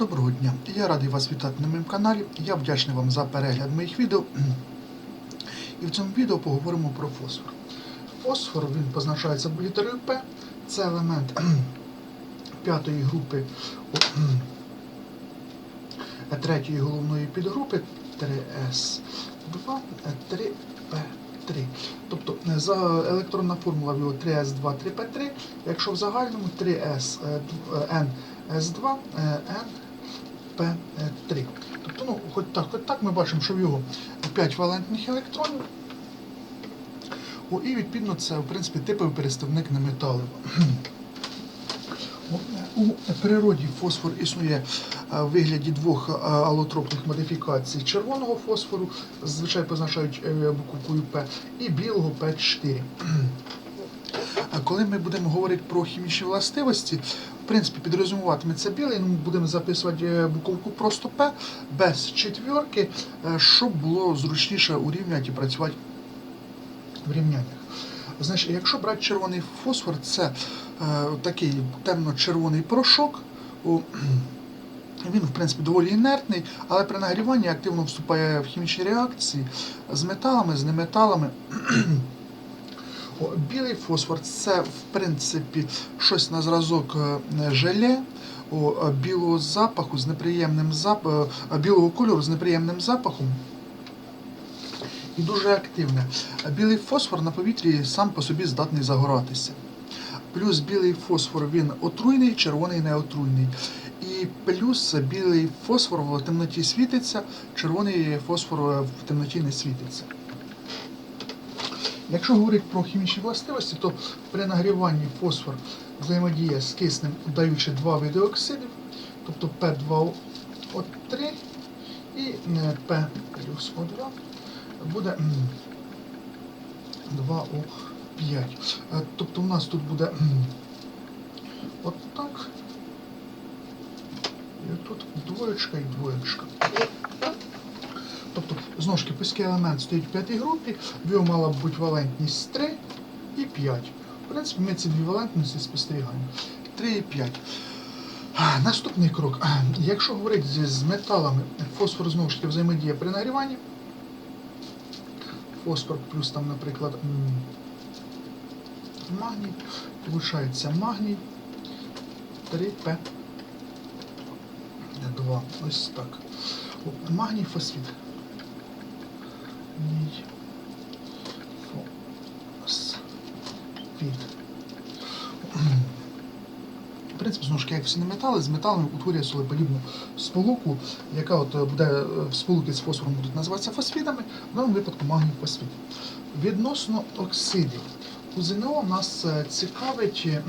Доброго дня! Я радий вас вітати на моєму каналі. Я вдячний вам за перегляд моїх відео. І в цьому відео поговоримо про фосфор. Фосфор він позначається літерою П. Це елемент п'ятої групи третьої головної підгрупи 3С2, 3П3. Тобто за електронна формула в його 3С2, 3П3, якщо в загальному 3С N С2, Н, П3. Тобто, ну, хоч так, хоч так ми бачимо, що в його 5 валентних електронів. О, і відповідно це в принципі типовий переставник неметалів. У природі фосфор існує е, в вигляді двох е, алотропних модифікацій червоного фосфору, зазвичай позначають е, буковкою П, і білого П4. Коли ми будемо говорити про хімічні властивості, принципі, підрозумуватиметься білий, ми будемо записувати е, буковку просто П без четвірки, е, щоб було зручніше урівняти і працювати в рівняннях. Значить, якщо брати червоний фосфор, це е, такий темно-червоний порошок. Він, в принципі, доволі інертний, але при нагріванні активно вступає в хімічні реакції з металами, з неметалами. Білий фосфор це, в принципі, щось на зразок е, желе, е, білого запаху з неприємним зап... е, білого кольору з неприємним запахом. І дуже активне. Білий фосфор на повітрі сам по собі здатний загоратися. Плюс білий фосфор він отруйний, червоний не отруйний. І плюс білий фосфор в темноті світиться, червоний фосфор в темноті не світиться. Якщо говорити про хімічні властивості, то при нагріванні фосфор взаємодіє з киснем, даючи два види оксидів, тобто P2O3 і е, P плюс O2 буде 2O5. Е, Тобто у нас тут буде м, от. І тут двоєчка і двоєчка. Тобто, знову ж таки, пуський елемент стоїть в п'ятій групі, в його мала б бути валентність 3 і 5. В принципі, ми ці дві валентності спостерігаємо. 3 і 5. Наступний крок. Якщо говорити з- металами, фосфор знову ж таки взаємодіє при нагріванні. Фосфор плюс там, наприклад, магній. Получається магній 3П. 2. Ось так. Магній фосфід. Магній фосфід. В принципі, знову ж як всі не метали, з металами утворює солеподібну сполуку, яка от е, буде е, в сполуки з фосфором будуть називатися фосфідами, в даному випадку магній фосфід. Відносно оксидів. У ЗНО нас е, цікавить е,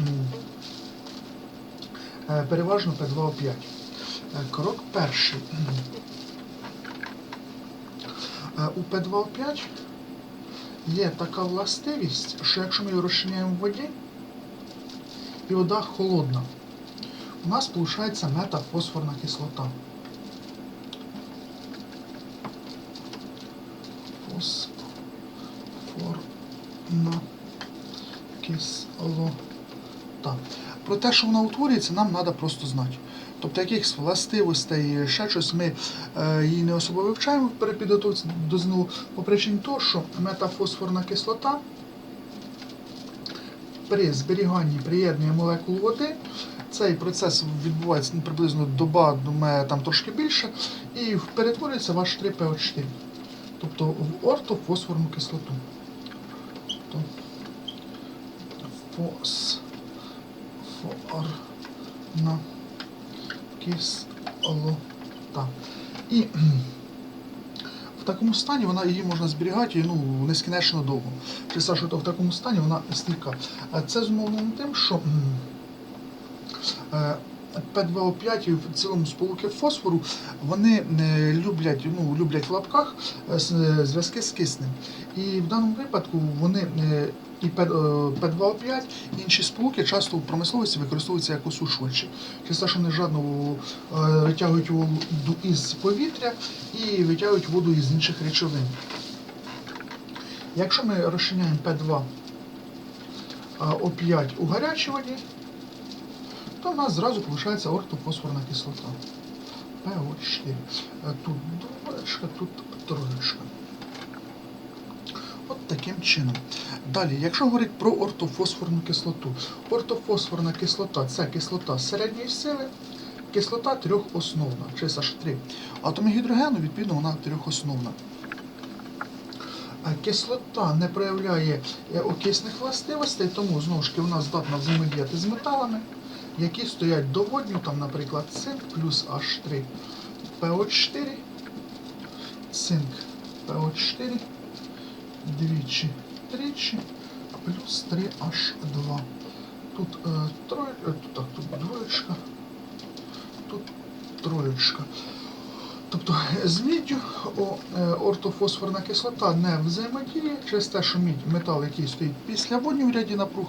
переважно P2O5. Е, Крок перший. У P2O5 є така властивість, що якщо ми його розчиняємо в воді, і вода холодна, у нас виходить метафосфорна кислота. Фосфорна кислота. Про те, що вона утворюється, нам треба просто знати. Тобто якихось властивостей, ще щось ми е, її не особо вивчаємо при підготовці до ЗНО по причині того, що метафосфорна кислота при зберіганні приєднує молекул води. Цей процес відбувається приблизно доба, думаю, там трошки більше, і перетворюється в H3PO4, тобто в ортофосфорну кислоту. Тобто фосфорна кислота. І в такому стані вона її можна зберігати ну, нескінченно довго. Те, що в такому стані вона стійка. Це зумовлено тим, що м, е, P2O5 і в цілому сполуки фосфору вони е, люблять, ну, люблять в лапках е, е, зв'язки з киснем. І в даному випадку вони і P- е, P2O5, і інші сполуки часто в промисловості використовуються як осушувачі. Через що вони жадно витягують воду із повітря і витягують воду із інших речовин. Якщо ми розчиняємо P2 O5 у гарячій воді, то в нас зразу виходить ортофосфорна кислота. ПО4. Е, Тут двоєчка, тут троєчка. От таким чином. Далі, якщо говорити про ортофосфорну кислоту, ортофосфорна кислота це кислота середньої сили, кислота трьохосновна, чи СH3. Атоми гідрогену, відповідно, вона трьохосновна. Кислота не проявляє е, окисних властивостей, тому знову ж таки вона здатна взаємодіяти з металами, які стоять до водню, там, наприклад, цинк плюс H3 PO4, цинк ПО4, двічі, тричі, плюс 3H2. Тут е, троє, е, так, тут двоєчка, тут троєчка. Тобто з міддю е, ортофосфорна кислота не взаємодіє через те, що мідь метал, який стоїть після водню в ряді напруг,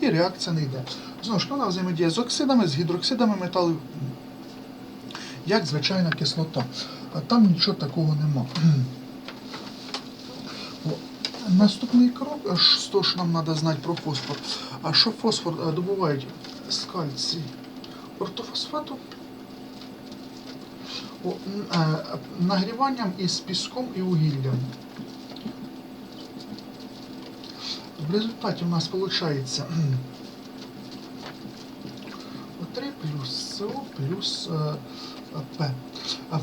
і реакція не йде. Знову ж вона взаємодіє з оксидами, з гідроксидами металів, як звичайна кислота. А там нічого такого нема. Наступний крок, що нам треба знати про фосфор. А що фосфор е, добувають з кальцій ортофосфату? Е, нагріванням із піском і вугіллям. В результаті у нас виходить 3 плюс СО плюс е, П.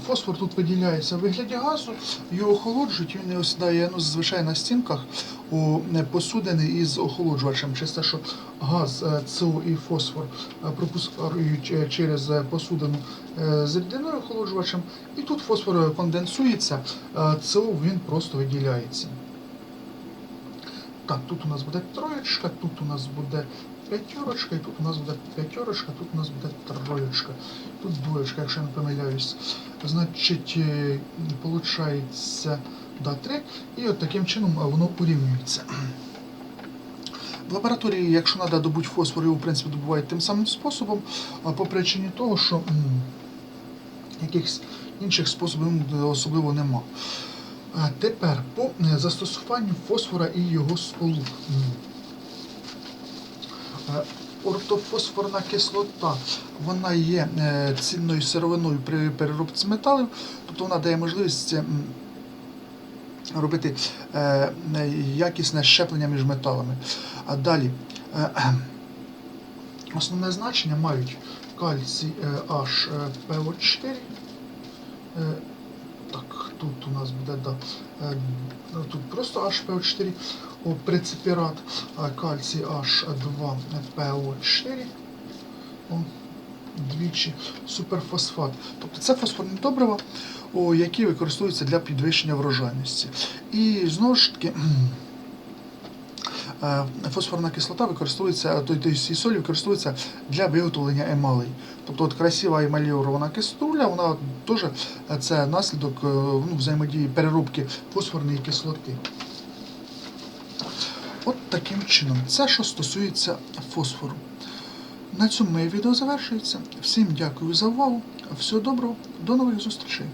Фосфор тут виділяється в вигляді газу, його охолоджують, він не осідає ну, зазвичай на стінках у е, посудини із охолоджувачем. Через те, що газ, е, СО і фосфор е, пропускають е, через е, посудину е, з рідиною охолоджувачем, і тут фосфор е, конденсується, СО він просто виділяється. Так, тут у нас буде троєчка, тут у нас буде п'ятерочка, і тут у нас буде п'ятерочка, тут у нас буде троєчка. Тут двоєчка, якщо я не помиляюсь. Значить, виходить, да, 3. І от таким чином воно урівнюється. В лабораторії, якщо треба добути фосфор, його в принципі добувають тим самим способом, по причині того, що якихось інших способів особливо нема. А тепер по е, застосуванню фосфора і його сполук. Е, Ортофосфорна кислота вона є е, цінною сировиною при переробці металів, тобто вона дає можливість робити е, е, якісне щеплення між металами. А далі е, основне значення мають кальцій е, HPO4. Е, так, тут у нас буде да, тут просто HPO4, о, прецепірат, кальцій H2PO4, о, двічі суперфосфат. Тобто це фосфорні добрива, які використовуються для підвищення врожайності. І знову ж таки. е, Фосфорна кислота використовується, той, той солі використовується для виготовлення емалей. Тобто от красива емальована киструля, вона теж е, це наслідок е, ну, взаємодії переробки фосфорної кислоти. От таким чином. Це що стосується фосфору. На цьому моє відео завершується. Всім дякую за увагу. Всього доброго, до нових зустрічей.